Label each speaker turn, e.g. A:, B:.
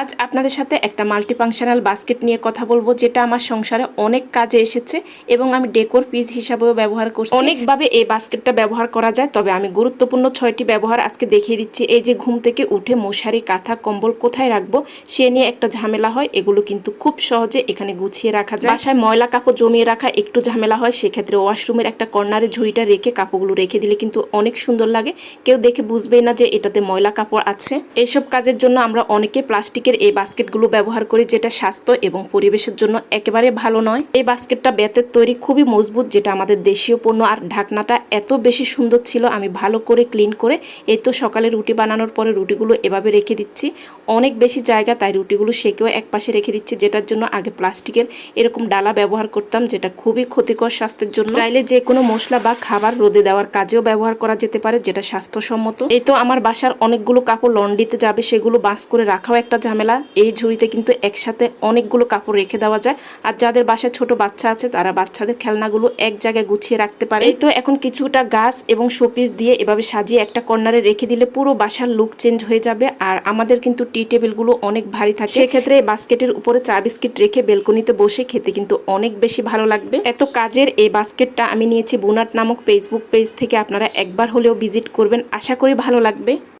A: আজ আপনাদের সাথে একটা মাল্টিফাংশনাল বাস্কেট নিয়ে কথা বলব, যেটা আমার সংসারে অনেক কাজে এসেছে এবং আমি ডেকোর পিস হিসাবেও ব্যবহার করছি। অনেকভাবে এই বাস্কেটটা ব্যবহার করা যায়, তবে আমি গুরুত্বপূর্ণ ছয়টি ব্যবহার আজকে দেখিয়ে দিচ্ছি। এই যে ঘুম থেকে উঠে মশারি, কাঁথা, কম্বল কোথায় রাখব, সে নিয়ে একটা ঝামেলা হয়, এগুলো কিন্তু খুব সহজে এখানে গুছিয়ে রাখা যায়। বাসায় ময়লা কাপড় জমিয়ে রাখা একটু ঝামেলা হয়, সেক্ষেত্রে ওয়াশরুমের একটা কর্নারে ঝুড়িটা রেখে কাপড়গুলো রেখে দিলে কিন্তু অনেক সুন্দর লাগে। কেউ দেখে বুঝবেই না যে এটাতে ময়লা কাপড় আছে। এসব কাজের জন্য আমরা অনেকে প্লাস্টিকের এই বাস্কেটগুলো ব্যবহার করি যেটা স্বাস্থ্য এবং পরিবেশের জন্য একেবারে ভালো নয়। এই বাস্কেটটা বেতের তৈরি খুবই মজবুত, যেটা আমাদের দেশীয় পণ্য। আর ঢাকনাটা এত বেশি সুন্দর ছিল, আমি ভালো করে ক্লিন করে এই তো সকালে রুটি বানানোর পরে রুটিগুলো এভাবে রেখে দিচ্ছি। অনেক বেশি জায়গা, তাই রুটিগুলো সেকেও এক পাশে রেখে দিচ্ছি, যেটার জন্য আগে প্লাস্টিকের এরকম ডালা ব্যবহার করতাম, যেটা খুবই ক্ষতিকর স্বাস্থ্যের জন্য। চাইলে যে কোনো মশলা বা খাবার রোদে দেওয়ার কাজেও ব্যবহার করা যেতে পারে, যেটা স্বাস্থ্যসম্মত। এই তো আমার বাসার অনেকগুলো কাপড় লন্ড্রিতে যাবে, সেগুলো বাস করে রাখাও একটা এই ঝুড়িতে কিন্তু একসাথে অনেকগুলো কাপড় রেখে দেওয়া যায়। আর যাদের বাসায় ছোট বাচ্চা আছে, তারা বাচ্চাদের খেলনাগুলো এক জায়গায় গুছিয়ে রাখতে পারে। তো এখন কিছুটা গাছ এবং শোপিস দিয়ে এভাবে সাজিয়ে একটা কর্নারে রেখে দিলে পুরো বাসার লুক চেঞ্জ হয়ে যাবে। আর আমাদের কিন্তু টি টেবিলগুলো অনেক ভারী থাকে। সেক্ষেত্রে বাস্কেটের উপরে চা বিস্কিট রেখে বেলকনিতে বসে খেতে কিন্তু অনেক বেশি ভালো লাগবে। এত কাজের এই বাস্কেটটা আমি নিয়েছি বুনাট নামক ফেসবুক পেজ থেকে। আপনারা একবার হলেও ভিজিট করবেন। আশা করি ভালো লাগবে।